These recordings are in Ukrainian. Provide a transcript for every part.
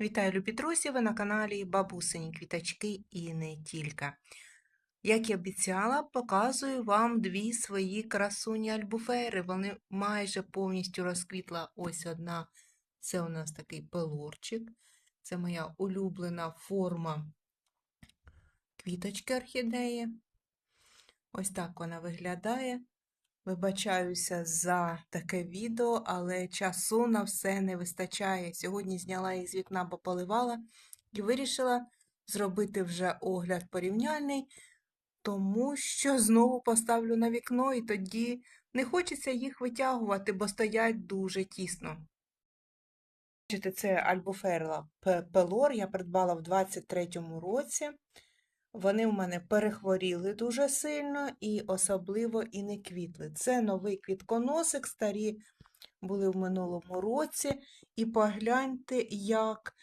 Вітаю, любі друзі! Ви на каналі Бабусині Квіточки і не тільки. Як і обіцяла, показую вам дві свої красуні альбуфери. Вони майже повністю розквітла. Ось одна. Це у нас такий пелорчик. Це моя улюблена форма квіточки орхідеї. Ось так вона виглядає. Вибачаюся за таке відео, але часу на все не вистачає. Сьогодні зняла її з вікна, бо поливала, і вирішила зробити вже огляд порівняльний, тому що знову поставлю на вікно, і тоді не хочеться їх витягувати, бо стоять дуже тісно. Бачите, це альбоферла Пелор, я придбала в 23-му році. Вони в мене перехворіли дуже сильно і особливо і не квітли. Це новий квітконосик, старі були в минулому році. І погляньте, як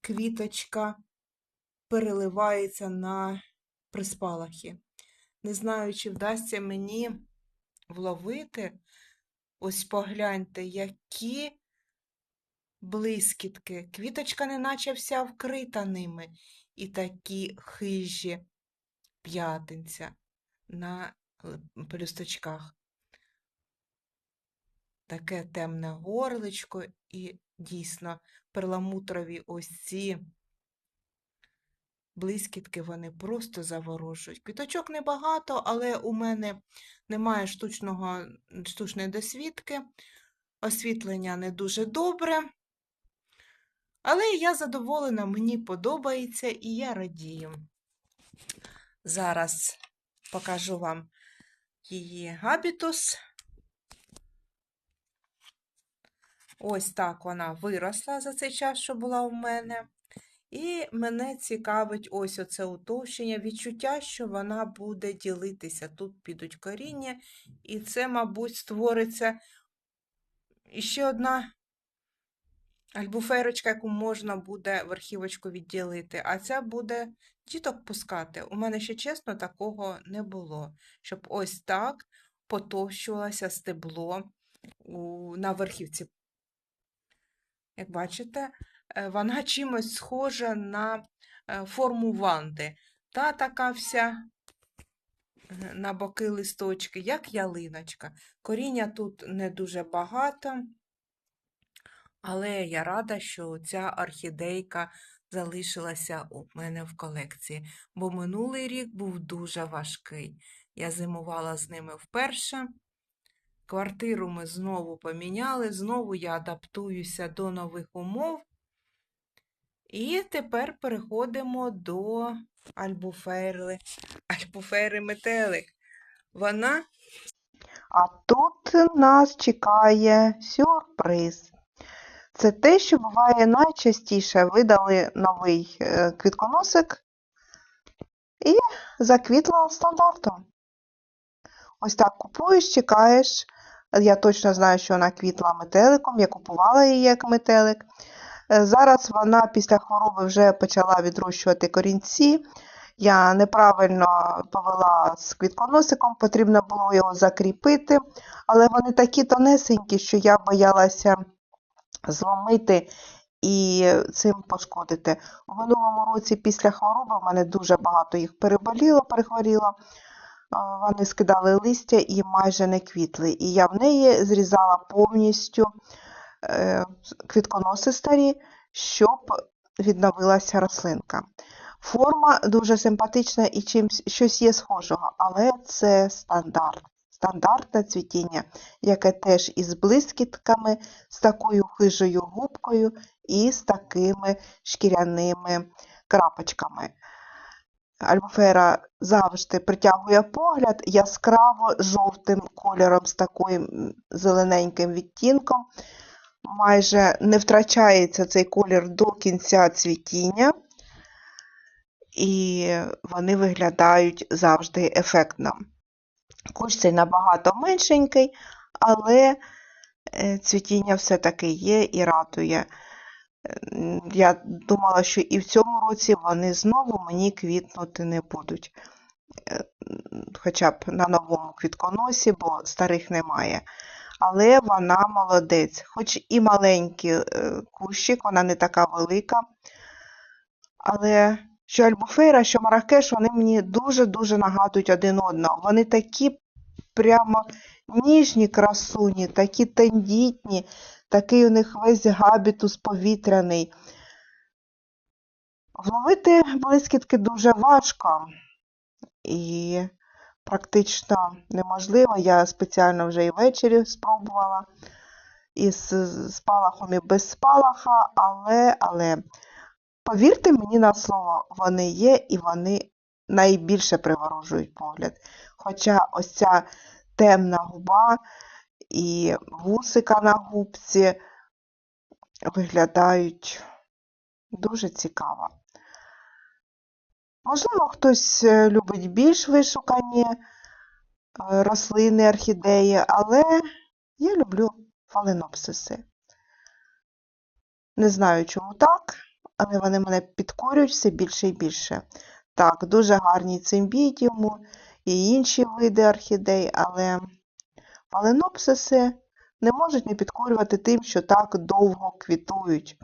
квіточка переливається на приспалахи. Не знаю, чи вдасться мені вловити. Ось погляньте, які блискітки. Квіточка неначе вся вкрита ними і такі хижі п'ятинця на пелюсточках. Таке темне горличко і дійсно перламутрові ось ці блискітки, вони просто заворожують. Квіточок небагато, але у мене немає штучного, штучної досвідки, освітлення не дуже добре. Але я задоволена, мені подобається і я радію. Зараз покажу вам її габітус. Ось так вона виросла за цей час, що була у мене. І мене цікавить ось оце утовщення, відчуття, що вона буде ділитися. Тут підуть коріння, і це, мабуть, створиться ще одна альбуферочка, яку можна буде верхівочку відділити, а ця буде діток пускати. У мене ще чесно такого не було, щоб ось так потовщувалося стебло на верхівці. Як бачите, е, вона чимось схожа на е, форму ванди. Та така вся е, на боки листочки, як ялиночка. Коріння тут не дуже багато. Але я рада, що ця орхідейка залишилася у мене в колекції, бо минулий рік був дуже важкий. Я зимувала з ними вперше. Квартиру ми знову поміняли, знову я адаптуюся до нових умов. І тепер переходимо до альбуферли. Альбуфери метелик. Вона. А тут нас чекає сюрприз. Це те, що буває найчастіше. Видали новий е, квітконосик і заквітла стандартом. Ось так купуєш, чекаєш. Я точно знаю, що вона квітла метеликом, я купувала її як метелик. Е, Зараз вона після хвороби вже почала відрощувати корінці. Я неправильно повела з квітконосиком, потрібно було його закріпити, але вони такі тонесенькі, що я боялася зломити і цим пошкодити. У минулому році після хвороби в мене дуже багато їх переболіло, перехворіло. Вони скидали листя і майже не квітли. І я в неї зрізала повністю е, квітконоси старі, щоб відновилася рослинка. Форма дуже симпатична і чимсь щось є схожого, але це стандарт. Стандартне цвітіння, яке теж із блискітками, з такою хижою губкою і з такими шкіряними крапочками. Альбуфера завжди притягує погляд яскраво жовтим кольором з таким зелененьким відтінком. Майже не втрачається цей колір до кінця цвітіння, і вони виглядають завжди ефектно. Кущ цей набагато меншенький, але е, цвітіння все-таки є і радує. Я думала, що і в цьому році вони знову мені квітнути не будуть. Е, Хоча б на новому квітконосі, бо старих немає. але вона молодець. Хоч і маленький е, кущик, вона не така велика. Але що Альбуфейра, що Маракеш, вони мені дуже-дуже нагадують один одного. Вони такі прямо ніжні красуні, такі тендітні, такий у них весь габітус повітряний. Вловити блискітки дуже важко і практично неможливо. Я спеціально вже і ввечері спробувала із спалахом і без спалаха, але, але повірте мені на слово, вони є і вони найбільше приворожують погляд. Хоча ось ця темна губа і вусика на губці виглядають дуже цікаво. Можливо, хтось е, любить більш вишукані е, рослини, орхідеї, але я люблю фаленопсиси. Не знаю, чому так, але вони мене підкорюють все більше і більше. Так, дуже гарні цимбідіуму і інші види орхідей, але фаленопсиси не можуть не підкорювати тим, що так довго квітують.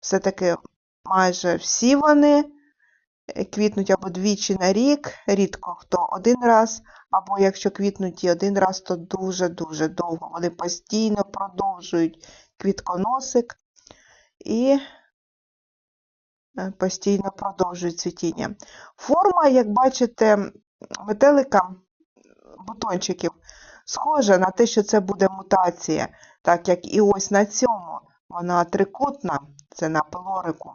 Все-таки майже всі вони е, квітнуть або двічі на рік, рідко хто один раз, або якщо квітнуть і один раз, то дуже-дуже довго. Вони постійно продовжують квітконосик і постійно продовжують цвітіння. Форма, як бачите, метелика бутончиків схожа на те, що це буде мутація, так як і ось на цьому. Вона трикутна, це на пилорику.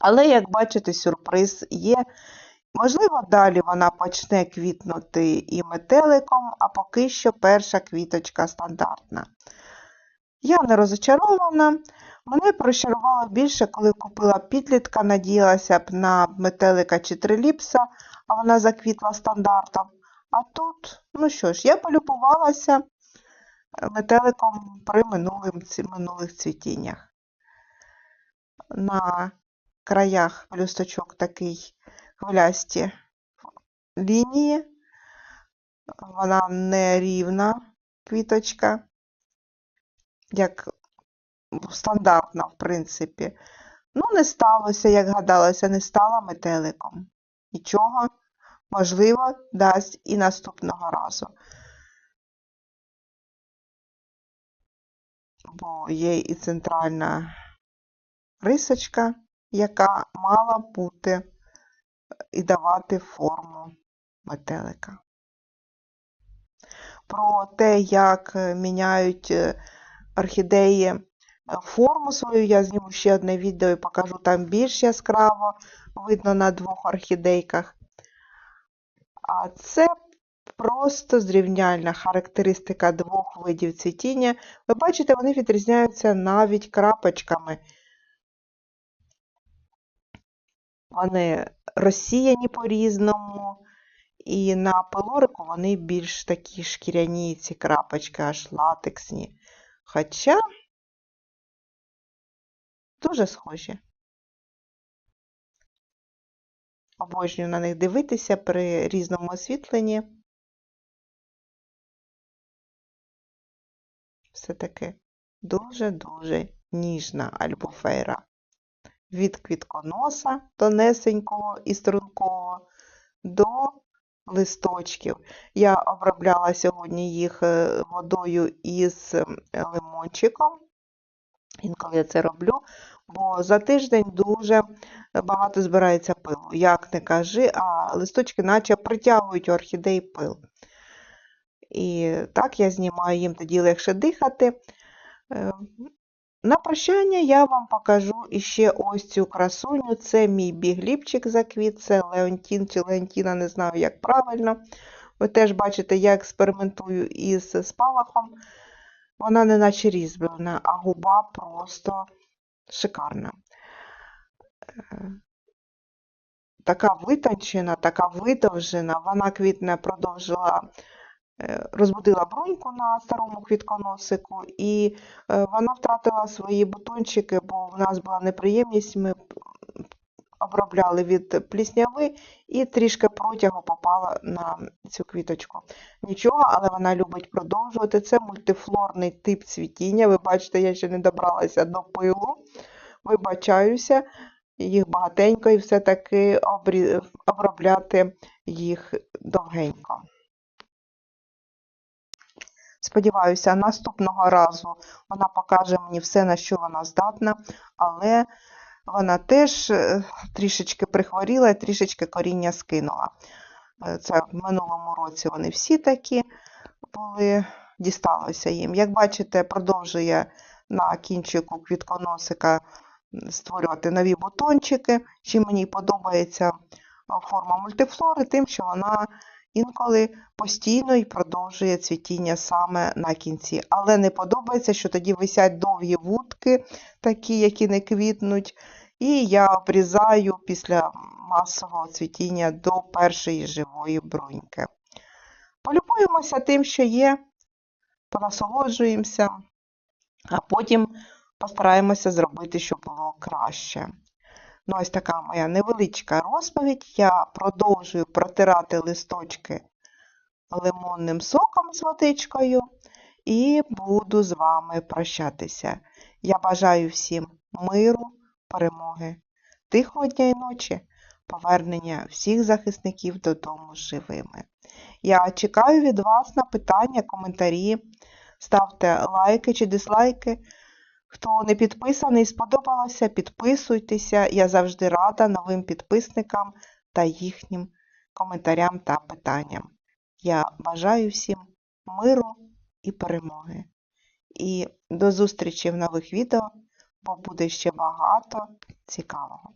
Але, як бачите, сюрприз є. Можливо, далі вона почне квітнути і метеликом, а поки що перша квіточка стандартна. Я не розочарована. Мене прощарувало більше, коли купила підлітка, надіялася б на метелика чи триліпса, а вона заквітла стандартом. А тут, ну що ж, я полюбувалася метеликом при минулим, минулих цвітіннях. На краях пелюсточок такий хвилясті лінії. Вона не рівна квіточка, як стандартна, в принципі. Ну, не сталося, як гадалося, не стала метеликом. Нічого, можливо, дасть і наступного разу. Бо є і центральна рисочка, яка мала бути і давати форму метелика. Про те, як е, міняють е, орхідеї е, форму свою, я зніму ще одне відео і покажу там більш яскраво, видно на двох орхідейках. А це просто зрівняльна характеристика двох видів цвітіння. Ви бачите, вони відрізняються навіть крапочками. Вони розсіяні по-різному, і на пилорику вони більш такі шкіряні, ці крапочки, аж латексні. Хоча дуже схожі. Обожнюю на них дивитися при різному освітленні. Все-таки дуже-дуже ніжна альбуфейра. Від квітконоса тонесенького і стрункого до листочків. Я обробляла сьогодні їх е, водою із ем, лимончиком. Інколи я це роблю, бо за тиждень дуже багато збирається пилу. Як не кажи, а листочки наче притягують у орхідеї пил. І так я знімаю їм тоді легше дихати. Е, На прощання я вам покажу іще ось цю красуню. Це мій бігліпчик заквіт, це Леонтін чи Леонтіна, не знаю, як правильно. Ви теж бачите, я експериментую із спалахом. Вона не наче різьблена, а губа просто шикарна. Е, Така витончена, така видовжена, вона квітне продовжила, е, розбудила бруньку на старому квітконосику, і е, вона втратила свої бутончики, бо в нас була неприємність, ми обробляли від плісняви і трішки протягу попало на цю квіточку. Нічого, але вона любить продовжувати. Це мультифлорний тип цвітіння. Ви бачите, я ще не добралася до пилу. Вибачаюся, їх багатенько і все-таки обробляти їх довгенько. Сподіваюся, наступного разу вона покаже мені все, на що вона здатна, але вона теж е, трішечки прихворіла і трішечки коріння скинула. Е, Це в минулому році вони всі такі були, дісталося їм. Як бачите, продовжує на кінчику квітконосика створювати нові бутончики. Чим мені подобається е, форма мультифлори, тим, що вона інколи постійно і продовжує цвітіння саме на кінці. Але не подобається, що тоді висять довгі вудки, такі, які не квітнуть. І я обрізаю після масового цвітіння до першої живої бруньки. Полюбуємося тим, що є, понасолоджуємося, а потім постараємося зробити, щоб було краще. Ну, ось така моя невеличка розповідь. Я продовжую протирати листочки лимонним соком з водичкою і буду з вами прощатися. Я бажаю всім миру, перемоги, тихого дня і ночі, повернення всіх захисників додому живими. Я чекаю від вас на питання, коментарі. Ставте лайки чи дизлайки. Хто не підписаний, сподобалося, підписуйтеся. Я завжди рада новим підписникам та їхнім коментарям та питанням. Я бажаю всім миру і перемоги. І до зустрічі в нових відео, бо буде ще багато цікавого.